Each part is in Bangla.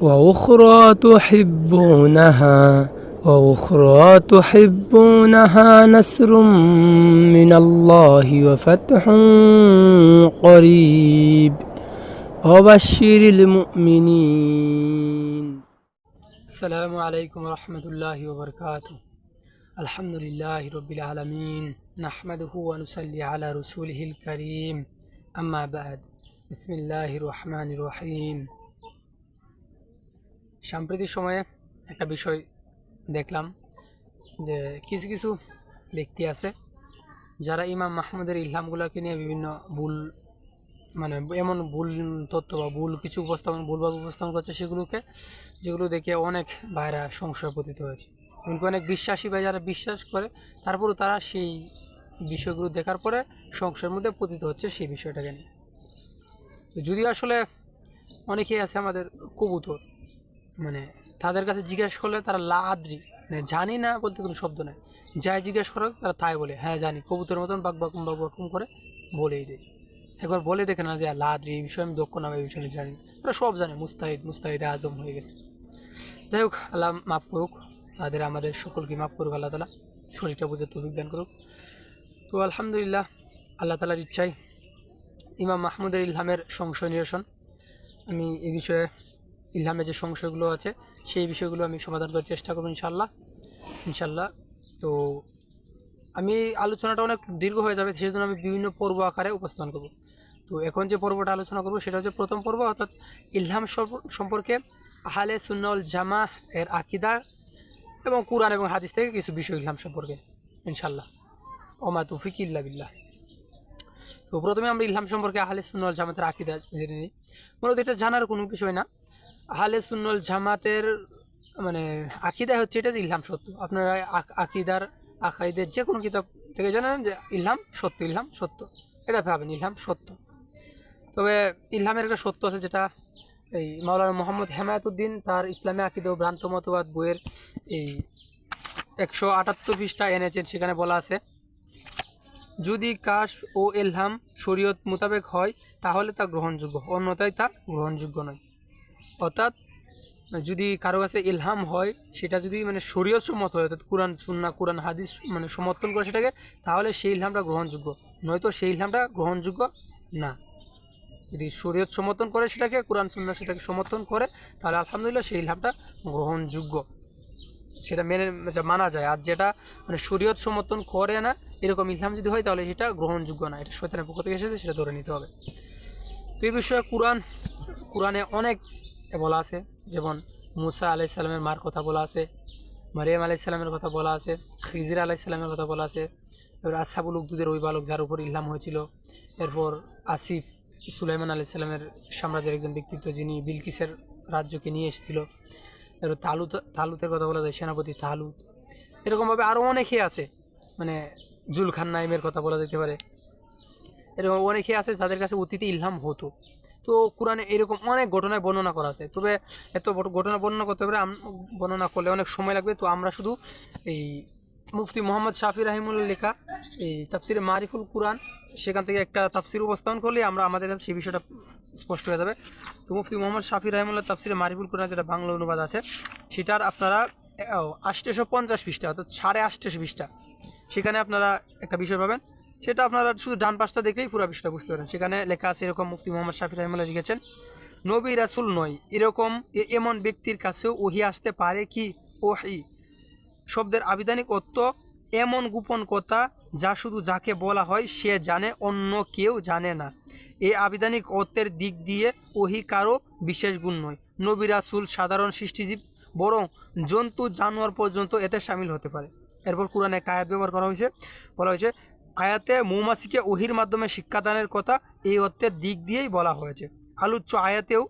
وأخرى تحبونها وأخرى تحبونها نصر من الله وفتح قريب. وبشر المؤمنين. السلام عليكم ورحمة الله وبركاته. الحمد لله رب العالمين. نحمده ونصلي على رسوله الكريم. أما بعد بسم الله الرحمن الرحيم. সাম্প্রতিক সময়ে একটা বিষয় দেখলাম যে কিছু কিছু ব্যক্তি আছে যারা ইমাম মাহমুদের ইলহামগুলোকে নিয়ে বিভিন্ন ভুল মানে এমন ভুল তথ্য বা ভুল কিছু উপস্থাপন ভুলভাবে উপস্থাপন করছে সেগুলোকে, যেগুলো দেখে অনেক ভাইরা সংশয় পতিত হয়েছে। এমনকি অনেক বিশ্বাসী ভাই যারা বিশ্বাস করে, তারপরেও তারা সেই বিষয়গুলো দেখার পরে সংশয়ের মধ্যে পতিত হচ্ছে সেই বিষয়টাকে নিয়ে। যদিও আসলে অনেকেই আছে আমাদের কবুতর মানে তাদের কাছে জিজ্ঞেস করলে তারা লা আদ্রি মানে জানি না বলতে কোনো শব্দ নাই। যাই জিজ্ঞেস করো তারা তাই বলে হ্যাঁ জানি। কবুতরের মতন বাক বাকুম বাক বাকুম করে বলেই দেয়। একবার বলে দেখে না যে লা আদ্রি এই বিষয়ে আমি দক্ষ না এই বিষয়ে জানি তারা সব জানে, মুস্তাহিদ, মুস্তাহিদে আজম হয়ে গেছে। যাই হোক, আল্লাহ মাফ করুক, তাদের, আমাদের সকলকে মাফ করুক আল্লাহ তালা শরীরটা বুঝে তৌফিক দান করুক। তো আলহামদুলিল্লাহ, আল্লাহ তালার ইচ্ছায় ইমাম মাহমুদের ইলহামের সংশয় নিরসন। আমি এ বিষয়ে ইলহামের যে সংশয়গুলো আছে, সেই বিষয়গুলো আমি সমাধান করার চেষ্টা করব ইনশাল্লাহ ইনশাল্লাহ তো আমি আলোচনাটা অনেক দীর্ঘ হয়ে যাবে সেই জন্য আমি বিভিন্ন পর্ব আকারে উপস্থাপন করব। তো এখন যে পর্বটা আলোচনা করব, সেটা হচ্ছে প্রথম পর্ব, অর্থাৎ ইলহাম সম্প- সম্পর্কে আহলে সুন্নল জামা এর আকিদা এবং কোরআন এবং হাদিস থেকে কিছু বিষয় ইলহাম সম্পর্কে ইনশাল্লাহ ওমা তুফিক ইল্লা বিল্লাহ। তো প্রথমে আমরা ইলহাম সম্পর্কে আহলে সুন্নল জামাতের আকিদা জেনে নিই। মূলত এটা জানার কোনো বিষয় না। আহলে সুন্নল জামাতের মানে আকিদা হচ্ছে এটা যে ইলহাম সত্য। আপনারা আক- আকিদার আকাইদের যে কোনো কিতাব থেকে জানেন যে ইলহাম সত্য ইলহাম সত্য। এটা ভাবেন, ইলহাম সত্য। তবে ইলহামের একটা সত্য আছে যেটা এই মাওলানা মোহাম্মদ হেমায়তুদ্দিন তার ইসলামী আকিদা ভ্রান্ত মতবাদ বইয়ের এই একশো আটাত্তর পৃষ্ঠা এনেছেন। সেখানে বলা আছে, যদি কাশ ও এলহাম শরীয়ত মোতাবেক হয়, তাহলে তা গ্রহণযোগ্য। অন্যথায় তা গ্রহণযোগ্য নয়। অর্থাৎ, যদি কারও কাছে ইলহাম হয়, সেটা যদি মানে শরীয়ত সম্মত হয়, অর্থাৎ কোরআন সুন্না কোরআন, হাদিস মানে সমর্থন করে সেটাকে, তাহলে সেই ইলহামটা গ্রহণযোগ্য। নয়তো সেই ইলহামটা গ্রহণযোগ্য না। যদি শরীয়ত সমর্থন করে সেটাকে, কোরআন সুন্না সেটাকে সমর্থন করে, তাহলে আলহামদুলিল্লাহ সেই ইলহামটা গ্রহণযোগ্য। সেটা মেনে যা মানা যায়। আর যেটা মানে শরীয়ত সমর্থন করে না, এরকম ইলহাম যদি হয়, তাহলে সেটা গ্রহণযোগ্য না। এটা শৈতানের পক্ষ থেকে এসেছে, সেটা ধরে নিতে হবে। তো এই বিষয়ে কোরআন, কোরআনে অনেক বলা আছে। যেমন মুসা আলাইসাল্লামের মার কথা বলা আছে, মারিয়াম আলাইসাল্লামের কথা বলা আছে, খিজির আলাইসাল্লামের কথা বলা আছে। এবার আসাবুল উদ্দুদের ওই বালক যার উপর ইলহাম হয়েছিল। এরপর আসিফ সুলাইমান আলাইসাল্লামের সাম্রাজ্যের একজন ব্যক্তিত্ব যিনি বিলকিসের রাজ্যকে নিয়ে এসেছিল। এরপর তালুত, তালুতের কথা বলা যায়, সেনাপতি তালুত। এরকমভাবে আরও অনেকেই আছে মানে জুলখান নাইমের কথা বলা যেতে পারে। এরকম অনেকেই আছে যাদের কাছে অতীতে ইলহাম হতো। তো কোরআনে এরকম অনেক ঘটনায় বর্ণনা করা আছে। তবে এত ঘটনা বর্ণনা করতে পারে বর্ণনা করলে অনেক সময় লাগবে। তো আমরা শুধু এই মুফতি মোহাম্মদ শাফি রাহিমুল্লাহ লেখা, এই তাফসিরে মারিফুল কোরআন, সেখান থেকে একটা তাফসির উপস্থাপন করলে আমরা আমাদের কাছে সেই বিষয়টা স্পষ্ট হয়ে যাবে। তো মুফতি মোহাম্মদ শাফি রাহিমুল্লাহ তাফসিরে মারিফুল কোরআন যেটা বাংলা অনুবাদ আছে, সেটার আপনারা আষ্টশো পঞ্চাশ পৃষ্ঠা, অর্থাৎ সাড়ে আষ্টশো পৃষ্ঠা। সেখানে আপনারা একটা বিষয় পাবেন সেটা আপনারা শুধু ডান পাশটা দেখলেই পুরো বিষয়টা বুঝতে পারেন সেখানে লেখা আছে এরকম মুফতি মোহাম্মদ শাফি রহমাল্লাহ লিখেছেন, নবী রাসুল নয়, এরকম এমন ব্যক্তির কাছেও ওহি আসতে পারে কি? ওহি। শব্দের আবিধানিক অর্থ, এমন গোপন কথা যা শুধু যাকে বলা হয় সে জানে, অন্য কেউ জানে না। এই আবিধানিক অর্থের দিক দিয়ে ওহি কারও বিশেষ গুণ নয়। নবী রাসুল সাধারণ সৃষ্টিজীব, বরং জন্তু জানোয়ার পর্যন্ত এতে সামিল হতে পারে। এরপর কোরআনে একটা আয়াত ব্যবহার করা হয়েছে। বলা হয়েছে আয়াতে মৌমাছিকে ওহির মাধ্যমে শিক্ষাদানের কথা এই অর্থের দিক দিয়েই বলা হয়েছে। আলোচ্য আয়াতেও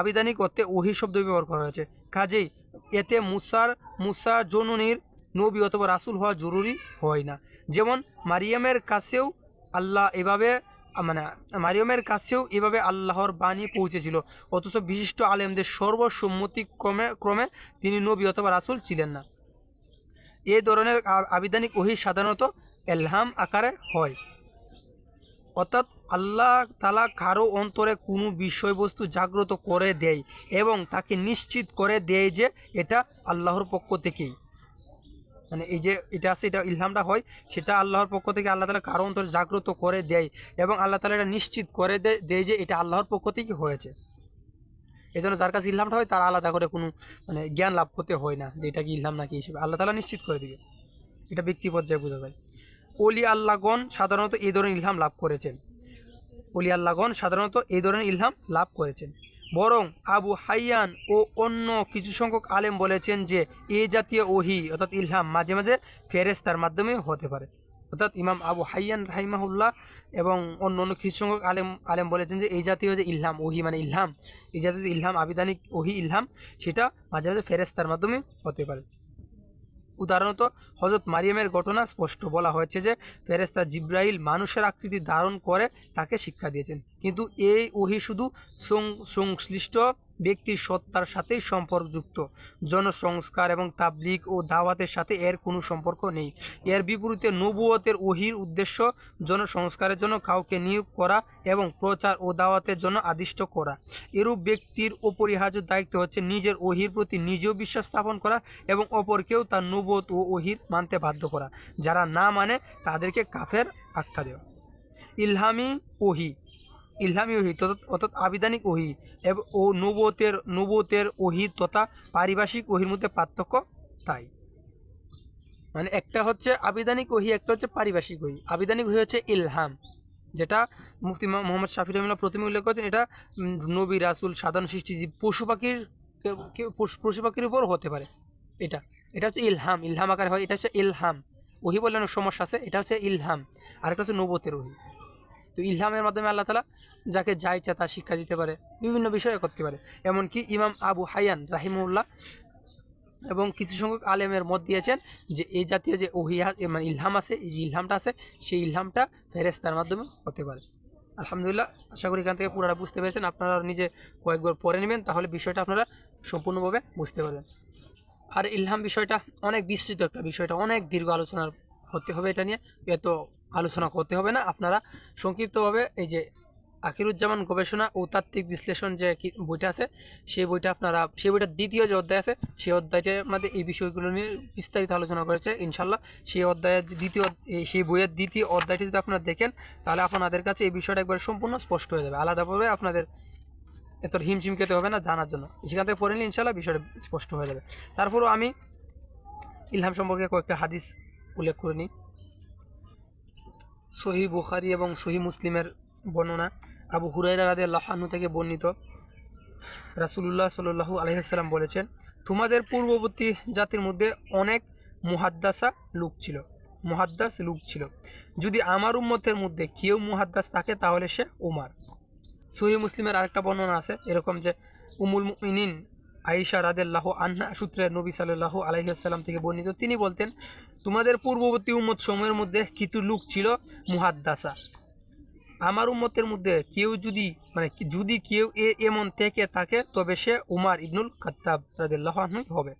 আবিধানিক অর্থে ওহি শব্দ ব্যবহার করা হয়েছে। কাজেই এতে মুসার, মুসা জননীর নবী অথবা রাসুল হওয়া জরুরি হয় না। যেমন মারিয়ামের কাছেও আল্লাহ এভাবে মানে মারিয়ামের কাছেও এভাবে আল্লাহর বাণী পৌঁছেছিল। অথচ বিশিষ্ট আলেমদের সর্বসম্মতি ক্রমে ক্রমে তিনি নবী অথবা রাসুল ছিলেন না। এই ধরনের আবিধানিক ওহি সাধারণত এলহাম আকারে হয়। অর্থাৎ আল্লাহ তালা কারও অন্তরে কোনো বিষয়বস্তু জাগ্রত করে দেয় এবং তাকে নিশ্চিত করে দেয় যে এটা আল্লাহর পক্ষ থেকেই। মানে এই যে এটা আছে, এটা ইলহামটা হয়, সেটা আল্লাহর পক্ষ থেকে আল্লাহ তালা কারও অন্তরে জাগ্রত করে দেয় এবং আল্লাহ তালা এটা নিশ্চিত করে দেয় যে এটা আল্লাহর পক্ষ থেকে হয়েছে। এই জন্য যার কাছে ইলহামটা হয়, তার আলাদা করে কোনো মানে জ্ঞান লাভ করতে হয় না যে এটা কি ইলহাম নাকি হিসেবে আল্লাহ তালা নিশ্চিত করে দিবে। এটা ব্যক্তি পর্যায়ে বোঝা যায়। অলি আল্লাহগণ সাধারণত এই ধরনের ইলহাম লাভ করেছেন। অলি আল্লাহগণ সাধারণত এই ধরনের ইলহাম লাভ করেছেন। বরং আবু হাইয়ান ও অন্য কিছু সংখ্যক আলেম বলেছেন যে, এ জাতীয় ওহি অর্থাৎ ইলহাম মাঝে মাঝে ফেরেস্তার মাধ্যমে হতে পারে। অর্থাৎ ইমাম আবু হাইয়ান রাহিমাহুল্লাহ এবং অন্য অন্য কিছু সংখ্যক আলেম আলেম বলেছেন যে, এই জাতীয় যে ইলহাম, ওহি মানে ইলহাম, এই জাতীয় ইলহাম, আবিধানিক ওহি ইলহাম, সেটা মাঝে মাঝে ফেরেস্তার মাধ্যমে হতে পারে। উদাহরণত হজরত মারিয়ামের ঘটনা স্পষ্ট বলা হয়েছে যে ফেরেস্তা জিব্রাইল মানুষের আকৃতি ধারণ করে তাকে শিক্ষা দিয়েছেন। কিন্তু এই ওহি শুধু সংশ্লিষ্ট ব্যক্তির সত্তার সাথেই সম্পর্কযুক্ত। জনসংস্কার এবং তাবলিগ ও দাওয়াতের সাথে এর কোনো সম্পর্ক নেই। এর বিপরীতে নবুয়তের ওহির উদ্দেশ্য জনসংস্কারের জন্য কাউকে নিয়োগ করা এবং প্রচার ও দাওয়াতের জন্য আদিষ্ট করা। এরূপ ব্যক্তির অপরিহার্য দায়িত্ব হচ্ছে নিজের ওহির প্রতি নিজেও বিশ্বাস স্থাপন করা এবং অপরকেও তার নবত ও ওহির মানতে বাধ্য করা। যারা না মানে তাদেরকে কাফের আখ্যা দেওয়া। ইলহামি ওহি ইলহামি ওহি অর্থাৎ আবিধানিক ওহি ও নবতের নবতের ওহি তথা পারিভাষিক ওহির মধ্যে পার্থক্য তাই। মানে একটা হচ্ছে আবিধানিক ওহি, একটা হচ্ছে পারিভাষিক ওহি। আবিধানিক ওহি হচ্ছে ইলহাম, যেটা মুফতি মোহাম্মদ শাফি রহমুল্লাহ প্রথমে উল্লেখ করেছেন, এটা নবী, রাসুল, সাধারণ সৃষ্টিজীব পশু পাখির পশু পাখির উপর হতে পারে। এটা এটা হচ্ছে ইলহাম ইলহাম আকারে হয়, এটা হচ্ছে ইলহাম। ওহি অনেক সমস্যা আছে, এটা হচ্ছে ইলহাম। আর একটা হচ্ছে নবতের ওহি। তো ইলহামের মাধ্যমে আল্লাহ তালা যাকে যা ইচ্ছা তা শিক্ষা দিতে পারে, বিভিন্ন বিষয়ে করতে পারে। এমনকি ইমাম আবু হায়ান রাহিমউল্লাহ এবং কিছু সংখ্যক আলেমের মত দিয়েছেন যে এই জাতীয় যে ওহিয়া মানে ইলহাম আছে, এই যে ইলহামটা আছে, সেই ইলহামটা ফেরেস্তার মাধ্যমে হতে পারে। আলহামদুলিল্লাহ, আশা করি এখান থেকে পুরোটা বুঝতে পেরেছেন। আপনারা নিজে কয়েকবার পড়ে নেবেন, তাহলে বিষয়টা আপনারা সম্পূর্ণভাবে বুঝতে পারবেন। আর ইলহাম বিষয়টা অনেক বিস্তৃত একটা বিষয়টা অনেক দীর্ঘ আলোচনার হতে হবে এটা নিয়ে। এত আলোচনা করতে হবে না। আপনারা সংক্ষিপ্তভাবে এই যে আখিরুজ্জামান গবেষণা ও তাত্ত্বিক বিশ্লেষণ যে বইটা আছে, সেই বইটা আপনারা, সেই বইটার দ্বিতীয় যে অধ্যায় আছে, সেই অধ্যায়টার মধ্যে এই বিষয়গুলো নিয়ে বিস্তারিত আলোচনা করেছে ইনশাল্লাহ সেই অধ্যায়ের দ্বিতীয় সেই বইয়ের দ্বিতীয় অধ্যায়টি যদি আপনারা দেখেন, তাহলে আপনাদের কাছে এই বিষয়টা একবার সম্পূর্ণ স্পষ্ট হয়ে যাবে। আলাদাভাবে আপনাদের এত হিমশিম খেতে হবে না জানার জন্য। সেখান থেকে পড়ে নিলে ইনশাল্লাহ বিষয়টা স্পষ্ট হয়ে যাবে। তারপরেও আমি ইলহাম সম্পর্কে কয়েকটা হাদিস উল্লেখ করে নিই। সহি বুখারি এবং সহি মুসলিমের বর্ণনা। আবু হুরাইরা রাদে আল্লাহানু থেকে বর্ণিত। রাসুলুল্লাহ সাল্লু আলহিহাল্লাম বলেছেন, তোমাদের পূর্ববর্তী জাতির মধ্যে অনেক মুহাদ্দাসা লুক ছিল। মুহাদ্দাস লুক ছিল। যদি আমার উম্মতের মধ্যে কেউ মুহাদ্দাস থাকে, তাহলে সে উমার। সহি মুসলিমের আরেকটা বর্ণনা আছে, এরকম যে উমুল মুমিনিন আয়েশা রাদেল্লাহ আন্না সূত্রে নবী সাল্লাহ আলহিহাল্লাম থেকে বর্ণিত। তিনি বলতেন তোমাদের পূর্ববর্তী উম্মত সময়ের মধ্যে কিছু লোক ছিল মুহাদ্দাসা। আমার উম্মতের মধ্যে কেউ যদি মানে যদি কেউ এ, এমন থেকে থাকে, তবে সে উমার ইবনুল খাত্তাব রাদিল্লাহ আনহুই হবে।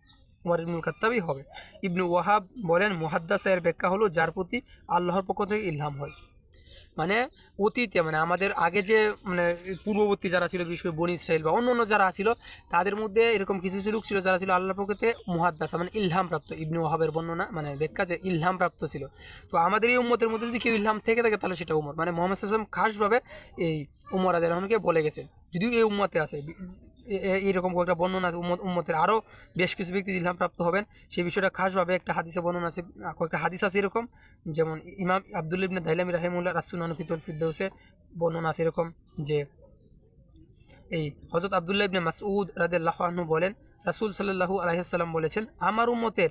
উমার ইবনুল খাত্তাবই হবে। ইবনু ওয়াহাব বলেন, মুহাদ্দাসা এর ব্যাখ্যা হলো, যার প্রতি আল্লাহর পক্ষ থেকে ইলহাম হয়। মানে অতীতে মানে আমাদের আগে যে মানে পূর্ববর্তী যারা ছিল, বিশেষ করে বনি ইসরায়েল বা অন্য অন্য যারা ছিল, তাদের মধ্যে এরকম কিছু কিছু লোক ছিল যারা ছিল আল্লাহ পক্ষতে মুহাদ্দাসা মানে ইলহাম প্রাপ্ত ইবনু ওহাবের বর্ণনা মানে ব্যাখ্যা যে ইলহাম প্রাপ্ত ছিল। তো আমাদের এই উম্মতের মধ্যে যদি কেউ ইলহাম থেকে থাকে, তাহলে সেটা উমর। মানে মোহাম্মদ আসলাম খাসভাবে এই উমর রহমানকে বলে গেছে। যদিও এই উম্মতে আছে এইরকম কয়েকটা বর্ণনা আছে উম্মতের আরও বেশ কিছু ব্যক্তি ইলহাম প্রাপ্ত হবেন। সেই বিষয়টা খাসভাবে একটা হাদিসে বর্ণনা আছে কয়েকটা হাদিস আছে এরকম। যেমন ইমাম আব্দুল ইবনে দাইলামি রাহিমুল্লাহ রাসুল ফিতুল ফিরদৌসে বর্ণনা আছে এরকম যে, এই হজরত আবদুল্লাহ ইবনে মাসউদ রাদিয়াল্লাহু আনহু বলেন, রাসূল সাল্লাল্লাহু আলাইহি সাল্লাম বলেছেন, আমার উম্মতের,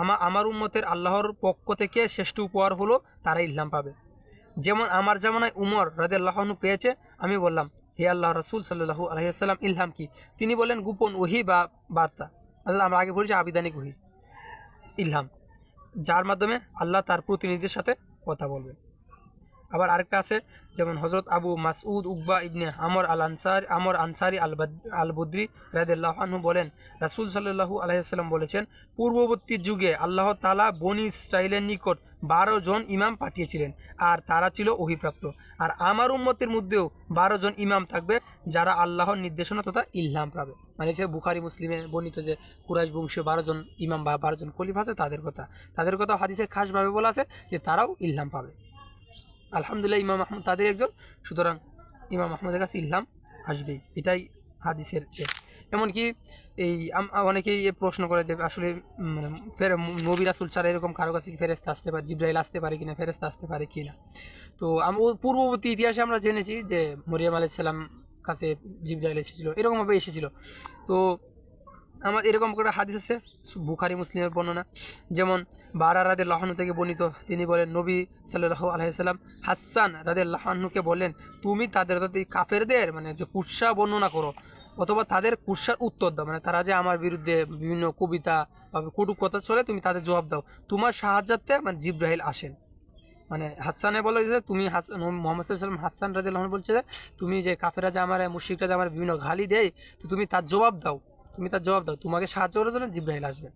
আমা, আমার উম্মতের আল্লাহর পক্ষ থেকে শ্রেষ্ঠ উপহার হলো তারা ইসলাম পাবে। যেমন আমার জামানায় উমর রাদিয়াল্লাহু আনহু পেয়েছে, আমি বললাম হে আল্লাহ রসুল সাল্লাহ আলহিহাল্লাম ইলহাম কি? তিনি বলেন, গোপন ওহি বা বার্তা। আল্লাহ, আমরা আগে বলেছি আবিদানিক ওহি। ইলহাম। যার মাধ্যমে আল্লাহ তার প্রতিনিধির সাথে কথা বলবেন। আবার আরেকটা আছে, যেমন হজরত Abu Masud Uqba ibn Amr al Ansar Amr Ansari al al Badri বলেন, রাসুল সাল্লাহু আলাইসাল্লাম বলেছেন, পূর্ববর্তী যুগে আল্লাহ তালা বনি ইসরাইলের নিকট বারো জন ইমাম পাঠিয়েছিলেন, আর তারা ছিল অভিপ্রাপ্ত। আর আমার উম্মতের মধ্যেও বারো জন ইমাম থাকবে, যারা আল্লাহর নির্দেশনা তথা ইলহাম পাবে। মানে সে বুখারি, মুসলিমে বর্ণিত যে কুরাইশ বংশীয় বারো জন ইমাম বা বারো জন খলিফা আছে, তাদের কথা। তাদের কথা হাদিসে খাসভাবে বলা আছে যে তারাও ইলহাম পাবে। আলহামদুলিল্লাহ, ইমাম আহমদ তাদের একজন। সুতরাং ইমাম আহমদের কাছে ইলহাম আসবেই। এটাই হাদিসের। এমনকি এই অনেকেই প্রশ্ন করে যে আসলে মানে ফের নবী রাসুল ছাড়া এরকম কারও কাছে ফেরেস্তা আসতে পারে, জিব্রাইল আসতে পারে কিনা ফেরেস্তা আসতে পারে কিনা? তো পূর্ববর্তী ইতিহাসে আমরা জেনেছি যে মরিয়াম আলাইসাল্লাম কাছে জিব্রাইল এসেছিল, এরকমভাবে এসেছিল। তো আমার এরকম করে হাদিস আছে, বুখারি, মুসলিমের বর্ণনা। যেমন বারা রাদের লাহানু থেকে বর্ণিত, তিনি বলেন, নবী সাল্লাহ আলাইসাল্লাম হাসান রাদের লাহানুকে বলেন তুমি তাদের অর্থাৎ কাফেরদের মানে যে কুৎসা বর্ণনা করো, অথবা তাদের কুৎসার উত্তর দাও মানে তারা যে আমার বিরুদ্ধে বিভিন্ন কবিতা বা কটু কথা চলে, তুমি তাদের জবাব দাও। তোমার সাহায্যার্থে মানে জিব্রাহিল আসেন। মানে হাসানে বলে যে তুমি মোহাম্মদ সাল্লাম হাসান রাদিল্লাহ বলছে যে, তুমি যে কাফেরা যে আমার মুশিকরা যে আমার বিভিন্ন গালি দেয়, তো তুমি তার জবাব দাও। তুমি তার জবাব দাও। তোমাকে সাহায্য করার জন্য জিব্রাহিল আসবেন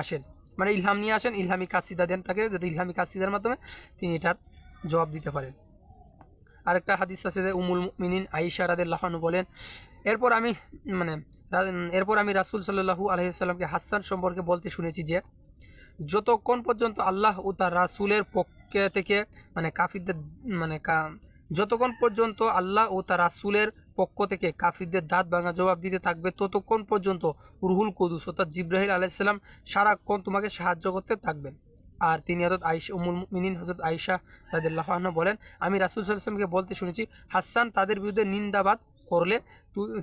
আসেন। মানে ইলহাম নিয়ে আসেন, ইলহামি কাসিদা দেন তাকে, যাতে ইলহামি কাসিদার মাধ্যমে তিনি এটার জবাব দিতে পারেন। আরেকটা হাদিস আছে যে উমুল মিনিন আইসা রাদিল্লাহনু বলেন, এরপর আমি মানে এরপর আমি রাসুল সাল্লাহু আলহিসাল্লামকে হাসান সম্পর্কে বলতে শুনেছি যে, যতক্ষণ পর্যন্ত আল্লাহ ও তার রাসুলের পক্ষে থেকে মানে কাফিরদের মানে যতক্ষণ পর্যন্ত আল্লাহ ও তার রাসুলের পক্ষ থেকে কাফিরদের দাঁত ভাঙা জবাব দিতে থাকবে ততক্ষণ পর্যন্ত রুহুল কুদুস অর্থাৎ জিব্রাহিল আলাইসাল্লাম সারাক্ষণ তোমাকে সাহায্য করতে থাকবেন। আর তিনি হজরত আইসা উমুল মিনিন হজরত আইসা রাদিল্লাহ আনহা বলেন, আমি রাসুল সাল্লামকে বলতে শুনেছি, হাসান তাদের বিরুদ্ধে নিন্দাবাদ করলে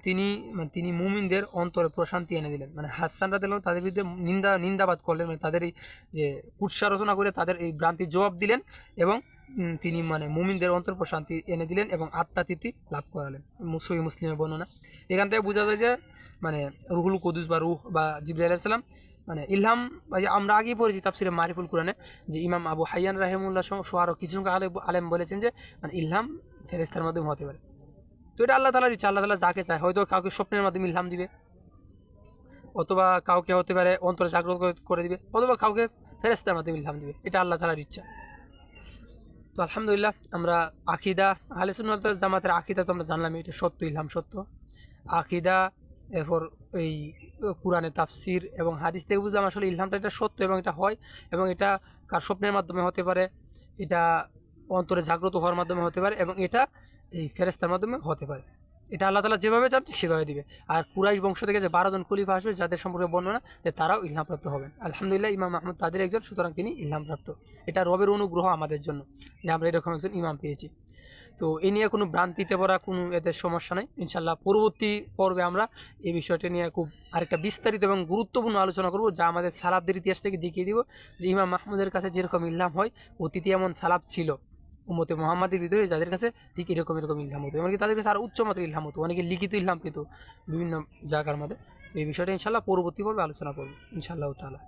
তিনি মানে তিনি মুমিনদের অন্তরে প্রশান্তি এনে দিলেন। মানে হাসান রাদিল্লাহ তাদের বিরুদ্ধে নিন্দা, নিন্দাবাদ করলেন মানে তাদের এই যে কুৎসা রচনা করে তাদের এই ভ্রান্তির জবাব দিলেন এবং তিনি মানে মুমিনদের অন্তর প্রশান্তি এনে দিলেন এবং আত্মাতৃপ্তি লাভ করালেন। মুসই মুসলিমের বর্ণনা। এখান থেকে বোঝা যায় যে মানে রুহুল কুদুস বা রুহ বা জিবরাইল আলাইসাল্লাম মানে ইলহাম আমরা আগেই পড়েছি তাফসিরে মারিফুল কোরআনে যে ইমাম আবু হাইয়ান রাহেমুল্লাহ সহ আরও কিছু আলেম আলেম বলেছেন যে মানে ইলহাম ফেরেস্তার মাধ্যমে হতে পারে। তো এটা আল্লাহ তালার ইচ্ছা, আল্লাহ তালা যাকে চায়। হয়তো কাউকে স্বপ্নের মাধ্যমে ইলহাম দিবে, অথবা কাউকে হতে পারে অন্তরে জাগ্রত করে দিবে, অথবা কাউকে ফেরেস্তার মাধ্যমে ইলহাম দিবে। এটা আল্লাহ তালার ইচ্ছা। তো আলহামদুলিল্লাহ, আমরা আকিদা আলিসুল জামাতের আকিদা তো আমরা জানলাম, এটা সত্য, ইলহাম সত্য। আকিদা, এরপর এই কোরআনে তাফসির এবং হাদিস থেকে বুঝলাম আসলে ইলহামটা এটা সত্য এবং এটা হয় এবং এটা কার স্বপ্নের মাধ্যমে হতে পারে, এটা অন্তরে জাগ্রত হওয়ার মাধ্যমে হতে পারে এবং এটা এই ফেরেস্তার মাধ্যমে হতে পারে। এটা আল্লাহ তালা যেভাবে চান ঠিক সেভাবে দিবে। আর কুরাইশ বংশ থেকে যে বারো জন খলিফা আসবে, যাদের সম্পর্কে বর্ণনা, যে তারাও ইলহামপ্রাপ্ত হবেন। আলহামদুলিল্লাহ, ইমাম আহমদ তাদের একজন, সুতরাং তিনি ইলহামপ্রাপ্ত। এটা রবের অনুগ্রহ আমাদের জন্য, যে আমরা এরকম একজন ইমাম পেয়েছি। তো এ নিয়ে কোনো ভ্রান্তিতে পড়া, কোনো এদের সমস্যা নেই। ইনশাল্লাহ পরবর্তী পর্বে আমরা এই বিষয়টা নিয়ে খুব আরেকটা বিস্তারিত এবং গুরুত্বপূর্ণ আলোচনা করব, যা আমাদের সালাবদের ইতিহাস থেকে দেখিয়ে দিব যে ইমাম মাহমুদের কাছে যেরকম ইলহাম হয়, অতীতে এমন সালাব ছিল। উমতে মোহাম্মদের ভিতরে যাদের কাছে ঠিক এরকম এরকম ইলহাম হতো। এমনকি তাদের কাছে আরও উচ্চ মাত্রার ইলহাম হতো। অনেকে লিখিত ইলহাম পেত বিভিন্ন জায়গার মধ্যে। এই বিষয়টা ইনশাল্লাহ পরবর্তী পর্বে আলোচনা করব ইনশাআল্লাহ তালা